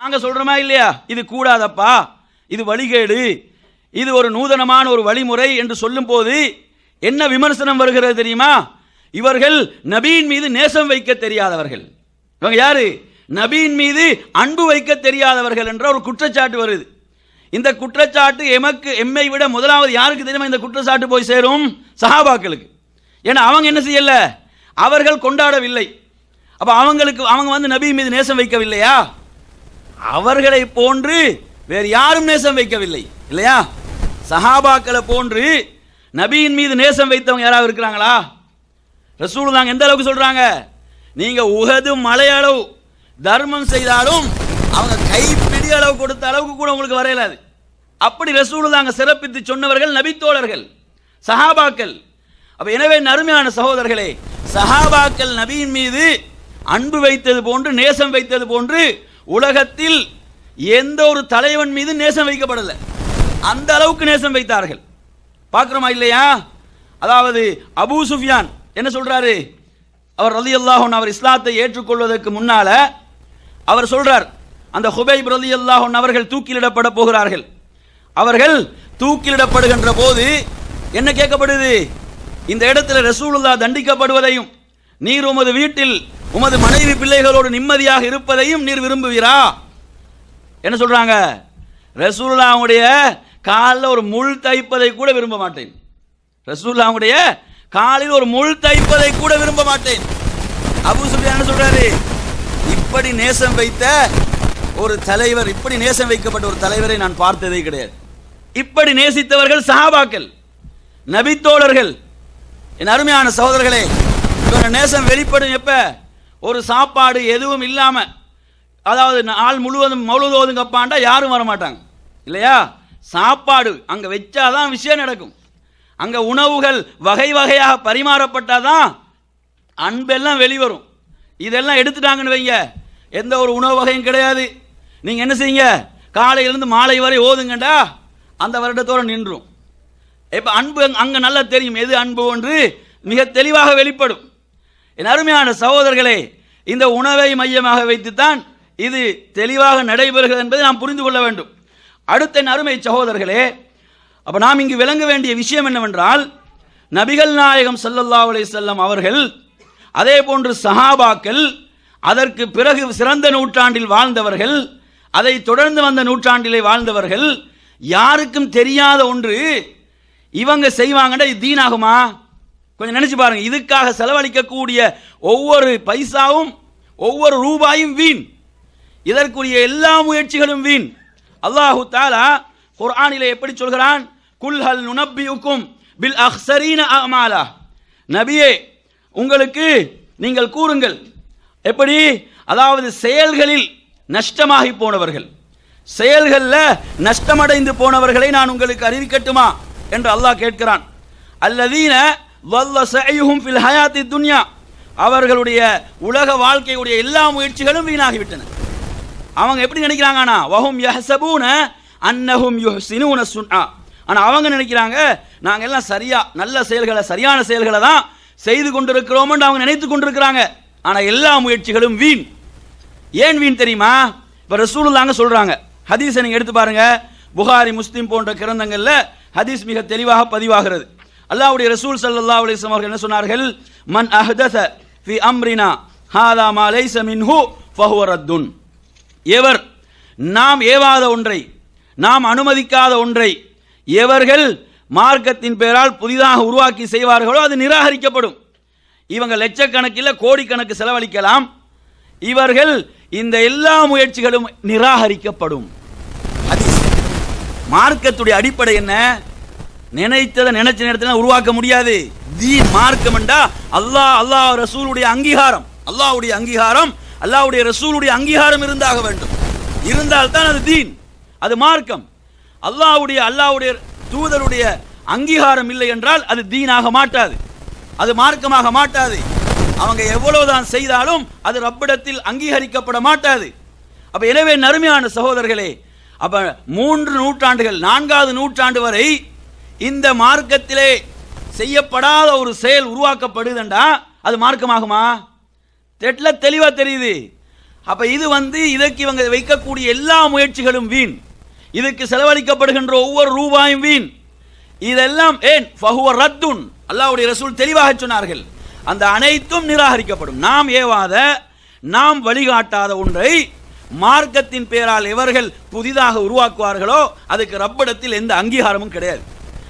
நாங்கள் சொல்கிறோமா இல்லையா? இது கூடாதப்பா. இது வழிகேடு. இது ஒரு நூதனமான ஒரு வழிமுறை என்று சொல்லும் போது என்ன விமர்சனம் வருகிறது தெரியுமா? இவர்கள் நபியின் மீது நேசம் வைக்க தெரியாதவர்கள். இவங்க யாரு? நபியின் மீது அன்பு வைக்க தெரியாதவர்கள் என்ற ஒரு குற்றச்சாட்டு வருது. இந்த குற்றச்சாட்டு எமக்கு எம்மை விட முதலாவது யாருக்கு தெரியுமா இந்த குற்றச்சாட்டு போய் சேரும்? சஹாபாக்களுக்கு. ஏன்னா அவங்க என்ன செய்யல? அவர்கள் கொண்டாடவில்லை. அப்போ அவங்களுக்கு அவங்க வந்து நபி மீது நேசம் வைக்கவில்லையா? அவர்களை போன்று வேறு யாரும் நேசம் வைக்கவில்லை இல்லையா? சஹாபாக்களை போன்று நபியின் மீது நேசம் வைத்தவங்க யாராவது இருக்கிறாங்களா? ரசூலுல்லாஹ் எந்த அளவுக்கு சொல்றாங்க? நீங்க உகது மலையளவு தர்மம் செய்தாலும் அவங்க கைப்பிடி அளவு கொடுத்த அளவுக்கு கூட உங்களுக்கு வரையலாது அப்படி ரசூலுல்லாஹ் சிறப்பித்து சொன்னவர்கள் நபித்தோழர்கள் சஹாபாக்கள். அப்ப எனவே நறுமையான சகோதரர்களே சஹாபாக்கள் நபியின் மீது அன்பு வைத்தது போன்று நேசம் வைத்தது போன்று உலகத்தில் எந்த ஒரு தலைவன் மீது நேசம் வைக்கப்படலை. அந்த அளவுக்கு நேசம் வைத்தார்கள். பார்க்குறோமா இல்லையா? அதாவது அபு சுஃபியான் என்ன சொல்கிறாரு அவர் ரலி அல்லாஹன் அவர் இஸ்லாத்தை ஏற்றுக்கொள்வதற்கு முன்னால அவர் சொல்றார் அந்த ஹுபைப் ரலி அல்லாஹன் அவர்கள் தூக்கிலிடப்பட போகிறார்கள். அவர்கள் தூக்கிலிடப்படுகின்ற போது என்ன கேட்கப்படுது? இந்த இடத்துல ரசூலுல்லா தண்டிக்கப்படுவதையும் நீர் உமது வீட்டில் உமது மனைவி பிள்ளைகளோடு நிம்மதியாக இருப்பதையும் நீர் விரும்புவீரா? என்ன சொல்கிறாங்க ரசூல்லாவுடைய காலில் ஒரு முள் தைப்பதை கூட விரும்ப மாட்டேன். ரசூல்லாவுடைய காலில் ஒரு முள் தைப்பதை கூட விரும்ப மாட்டேன். அபு சுஃபியான் என்ன சொல்றாரு? இப்படி நேசம் வைத்த ஒரு தலைவர் இப்படி நேசம் வைக்கப்பட்ட ஒரு தலைவரை நான் பார்த்ததே கிடையாது. இப்படி நேசித்தவர்கள் சஹாபாக்கள் நபித்தோழர்கள். என் அருமையான சகோதரர்களே இவங்க நேசம் வெளிப்படும் எப்போ? ஒரு சாப்பாடு எதுவும் இல்லாமல் அதாவது நாள் முழுவதும் மௌலுது ஓதுங்கப்பாண்டா யாரும் வர மாட்டாங்க இல்லையா? சாப்பாடு அங்கே வச்சாதான் விஷயம் நடக்கும். அங்கே உணவுகள் வகை வகையாக பரிமாறப்பட்டால் தான் அன்பெல்லாம் வெளிவரும். இதெல்லாம் எடுத்துட்டாங்கன்னு வைங்க. எந்த ஒரு உணவு வகையும் கிடையாது. நீங்கள் என்ன செய்யுங்க? காலையிலேருந்து மாலை வரை ஓதுங்கண்டா அந்த வருடத்தோட நின்றும். இப்போ அன்பு அங்கே நல்லா தெரியும். எது அன்பு என்று மிக தெளிவாக வெளிப்படும். என் அருமையான சகோதரர்களே இந்த உணவை மையமாக வைத்துத்தான் இது தெளிவாக நடைபெறுகிறது என்பதை நாம் புரிந்து கொள்ள வேண்டும். அடுத்த என் அருமை சகோதரர்களே அப்போ நாம் இங்கு விளங்க வேண்டிய விஷயம் என்னவென்றால் நபிகள் நாயகம் சல்லல்லா அலைஹி செல்லம் அவர்கள் அதே போன்று சஹாபாக்கள் அதற்கு பிறகு சிறந்த நூற்றாண்டில் வாழ்ந்தவர்கள் அதை தொடர்ந்து வந்த நூற்றாண்டிலே வாழ்ந்தவர்கள் யாருக்கும் தெரியாத ஒன்று இவங்க செய்வாங்கன்னா இது தீனாகுமா? கொஞ்சம் நினைச்சு பாருங்க. இதுக்காக செலவழிக்கக்கூடிய ஒவ்வொரு பைசாவும் ஒவ்வொரு ரூபாயும் வீண். இதற்குரிய எல்லா முயற்சிகளும் வீண். அல்லாஹு தாலா குர்ஆனிலே எப்படி சொல்கிறான்? குல்ஹல் நுனப்பியுக்கும் பில் அஹ்சரீன அமாலா. நபியே உங்களுக்கு நீங்கள் கூறுங்கள். எப்படி? அதாவது செயல்களில் நஷ்டமாகி போனவர்கள். செயல்களில் நஷ்டமடைந்து போனவர்களை நான் உங்களுக்கு அறிவிக்கட்டுமா? என்று அல்லாஹ் கேட்கிறான். அல்லதீன வல்ல சையுஹும் ஃபில் ஹயாத்தி துன்யா. அவர்களுடைய உலக வாழ்க்கையுடைய எல்லா முயற்சிகளும் வீணாகிவிட்டன. அவங்க எப்படி நினைக்கிறாங்கண்ணா வஹும் யஹ்சபூன அன்னஹும் யுஹ்சினூன சுன்ஆ. ஆனால் அவங்க நினைக்கிறாங்க நாங்க எல்லாம் சரியா நல்ல செயல்களை சரியான செயல்களை தான் செய்து கொண்டிருக்கிறோம்னு அவங்க நினைத்து கொண்டிருக்கிறாங்க. ஆனா எல்லா முயற்சிகளும் வீண். ஏன் வீண் தெரியுமா? இப்ப ரசூலுல்லாங்க சொல்றாங்க. ஹதீஸை நீங்க எடுத்து பாருங்க. புகாரி முஸ்லீம் போன்ற கிரந்தங்கள்ல ஹதீஸ் மிக தெளிவாக பதிவாகிறது. அல்லாவுடைய ரசூல் சல்லா அலைஹி அவர்கள் என்ன சொன்னார்கள்? மன் அஹ்தஸ ஃபி அம்ரினா ஹாதா மா லைஸ மின்ஹு ஃபஹுவ ரத்துன். எவர் நாம் ஏவாத ஒன்றை நாம் அனுமதிக்காத ஒன்றை எவர்கள் மார்க்கத்தின் பெயரால் புதிதாக உருவாக்கி செய்வார்களோ அது நிராகரிக்கப்படும். இவங்க லட்சக்கணக்கில் கோடிக்கணக்கு செலவழிக்கலாம். இவர்கள் இந்த எல்லா முயற்சிகளும் நிராகரிக்கப்படும். மார்க்கத்துடைய அடிப்படை என்ன? நினைத்ததை நினைச்ச நேரத்தில் உருவாக்க முடியாது. தீன் மார்க்கம் என்றா அல்லாஹ் அல்லாஹ் ரசூலுடைய அங்கீகாரம். அல்லாஹ்வுடைய அங்கீகாரம் அல்லாஹ்வுடைய ரசூலுடைய அங்கீகாரம் இருந்தாக வேண்டும். இருந்தால் தான் அது தீன். அது மார்க்கம். அல்லாஹ்வுடைய அல்லாஹ்வுடைய தூதருடைய அங்கீகாரம் இல்லை என்றால் அது தீனாக மாட்டாது. அது மார்க்கமாக மாட்டாது. அவங்க எவ்வளவுதான் செய்தாலும் அது ரப்பிடத்தில் அங்கீகரிக்கப்பட மாட்டாது. அப்போ எனவே நறுமையான சகோதரர்களே அப்போ மூன்று நூற்றாண்டுகள் நான்காவது நூற்றாண்டு வரை இந்த மார்க்கத்திலே செய்யப்படாத ஒரு செயல் உருவாக்கப்படுதுண்டா அது மார்க்கமாகுமா? தெட்ல தெளிவாக தெரியுது. அப்போ இது வந்து இதற்கு இவங்க வைக்கக்கூடிய எல்லா முயற்சிகளும் வீண். இதுக்கு செலவழிக்கப்படுகின்ற ஒவ்வொரு ரூபாயும் வீண். இதெல்லாம் ஏன்? ஃபஹுவ ரத்துன். அல்லாவுடைய ரசூல் தெளிவாக சொன்னார்கள். அந்த அனைத்தும் நிராகரிக்கப்படும். நாம் ஏவாத நாம் வழிகாட்டாத ஒன்றை மார்க்கத்தின் பேரால் இவர்கள் புதிதாக உருவாக்குவார்களோ அதுக்கு ரப்பிடத்தில் எந்த அங்கீகாரமும் கிடையாது.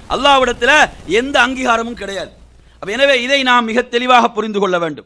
அல்லாஹ்விடத்தில் எந்த அங்கீகாரமும் கிடையாது. எனவே இதை நாம் மிக தெளிவாக புரிந்து கொள்ள வேண்டும்.